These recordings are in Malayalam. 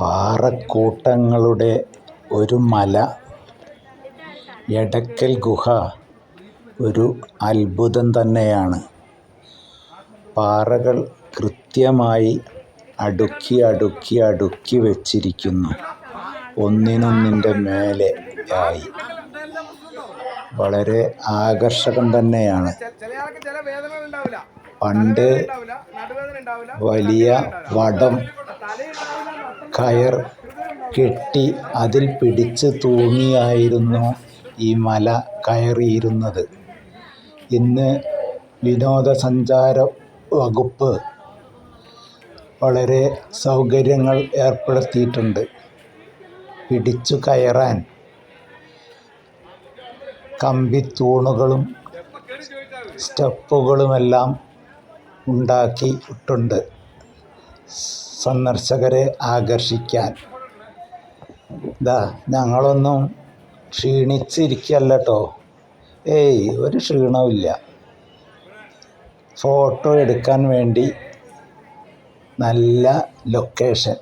പാറക്കൂട്ടങ്ങളുടെ ഒരു മല എടക്കൽ ഗുഹ ഒരു അത്ഭുതം തന്നെയാണ്. പാറകൾ കൃത്യമായി അടുക്കി അടുക്കി അടുക്കി വച്ചിരിക്കുന്നു. ഒന്നിനൊന്നിന്റെ മേലെ ആയി. വളരെ ആകർഷകം തന്നെയാണ്. പണ്ട് വലിയ വടം കയർ കെട്ടി അതിൽ പിടിച്ച് തൂങ്ങിയായിരുന്നു ഈ മല കയറിയിരുന്നത്. ഇന്ന് വിനോദസഞ്ചാര വകുപ്പ് വളരെ സൗകര്യങ്ങൾ ഏർപ്പെടുത്തിയിട്ടുണ്ട്. പിടിച്ചു കയറാൻ കമ്പിത്തൂണുകളും സ്റ്റെപ്പുകളുമെല്ലാം ഉണ്ടാക്കിയിട്ടുണ്ട്. സന്ദർശകരെ ആകർഷിക്കാൻ. ഇതാ ഞങ്ങളൊന്നും ക്ഷീണിച്ചിരിക്കല്ല കേട്ടോ ഏയ് ഒരു ക്ഷീണമില്ല ഫോട്ടോ എടുക്കാൻ വേണ്ടി നല്ല ലൊക്കേഷൻ.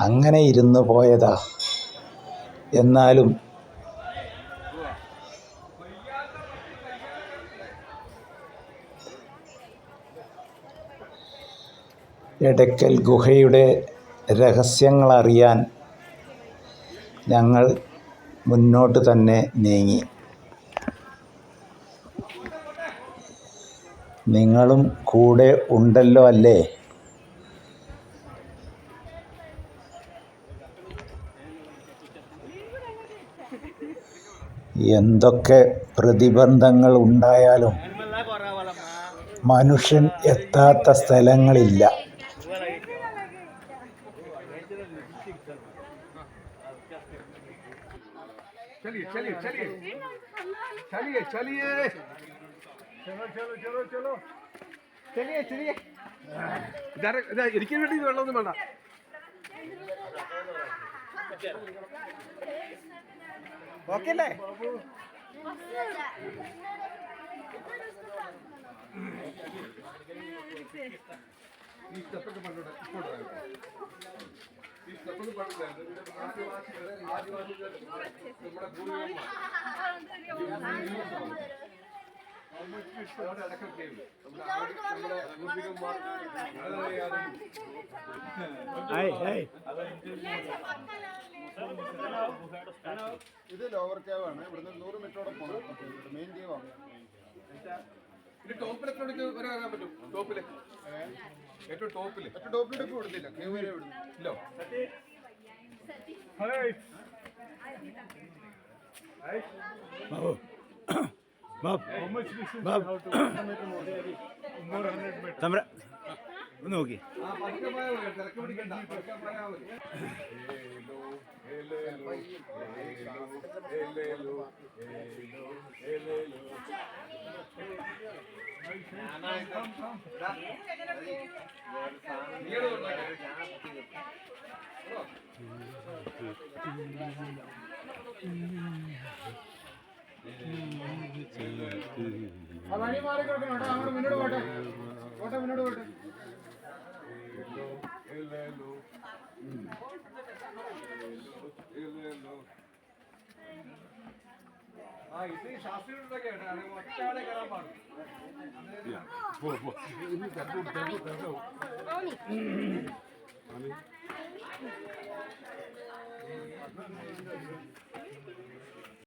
അങ്ങനെ ഇരുന്ന് പോയതാ. എന്നാലും എടക്കൽ ഗുഹയുടെ രഹസ്യങ്ങളറിയാൻ ഞങ്ങൾ മുന്നോട്ട് തന്നെ നീങ്ങി. നിങ്ങളും കൂടെ ഉണ്ടല്ലോ അല്ലേ? എന്തൊക്കെ പ്രതിബന്ധങ്ങൾ ഉണ്ടായാലും മനുഷ്യൻ എത്താത്ത സ്ഥലങ്ങളില്ല. चलिए चलिए चलिए चलिए चलिए चलो चलो चलो चलो चलिए चलिए ഇതാരെ ഇതാ എനിക്ക് വേണ്ടി ഇത് വെള്ളമൊന്നും വേണ്ട ഓക്കെ അല്ലേ ഈ സ്റ്റെപ്പൊക്കെ പണ്ടോട്ടെ ഇപ്പോഴത്തെ സ്റ്റെപ്പൊക്കെ പണ്ടോട്ടെ ആദിവാസികളുടെ നമ്മുടെ പൂർവികന്മാർ അവിടെ അടക്കം ചെയ്തു നമ്മുടെ അതറിയാതെ ഇത് ലോവർ കേവാണ് ആണ് ഇവിടുന്ന് നൂറ് മീറ്ററോടെ പോകണം മെയിൻ വരെ വരാൻ പറ്റും. ഏറ്റവും വരെ ഇല്ലോ. ഒന്ന് നോക്കി. ആ ഹലോ ഹലോ മതി. ദാ. നീയാണ് കൊണ്ടുവന്നത്. വഴി കേട്ടോ അങ്ങോട്ട് മുന്നോട്ട് പോട്ടെ പോട്ടെ മുന്നോട്ട് പോട്ടെ ആ ഇത് ശാസ്ത്രീയ ഒറ്റയാളെ കയറാൻ പാടും.